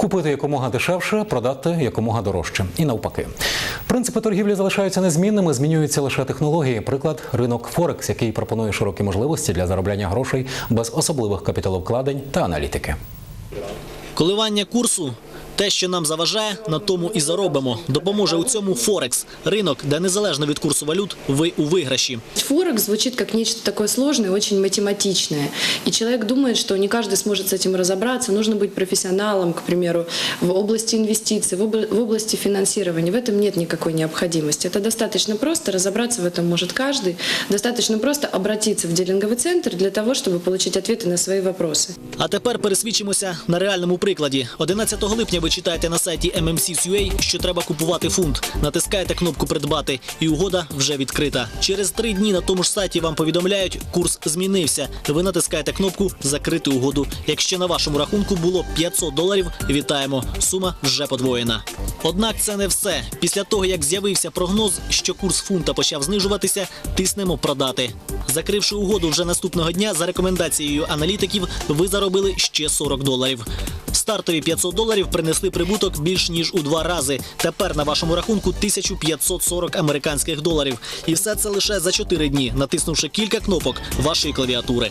Купити якомога дешевше, продати якомога дорожче. І навпаки. Принципи торгівлі залишаються незмінними, змінюються лише технології. Приклад ринок Форекс, який пропонує широкі можливості для заробляння грошей без особливих капіталовкладень та аналітики. Коливання курсу те, що нам заважає, на тому і заробимо. Допоможе у цьому Форекс – ринок, де незалежно від курсу валют, ви у виграші. Форекс звучит как нечто такое сложное, очень математичное. И человек думает, что не каждый сможет с этим разобраться. Нужно быть профессионалом, к примеру, в области инвестиций, в обла- в области финансирования. В этом нет никакой необходимости. Это достаточно просто, разобраться в этом может каждый. Достаточно просто обратиться в дилинговый центр для того, чтобы получить ответы на свои вопросы. А тепер пересвідчимося на реальному прикладі. 11 липня ви читаєте на сайті MMC.ua, що треба купувати фунт. Натискаєте кнопку «Придбати» і угода вже відкрита. Через три дні на тому ж сайті вам повідомляють, курс змінився. Ви натискаєте кнопку «Закрити угоду». Якщо на вашому рахунку було 500 доларів, вітаємо. Сума вже подвоєна. Однак це не все. Після того, як з'явився прогноз, що курс фунта почав знижуватися, тиснемо продати. Закривши угоду вже наступного дня, за рекомендацією аналітиків, ви заробили ще 40 доларів. Стартові 500 доларів принесли прибуток більш ніж у два рази. Тепер на вашому рахунку 1540 американських доларів. І все це лише за 4 дні, натиснувши кілька кнопок вашої клавіатури.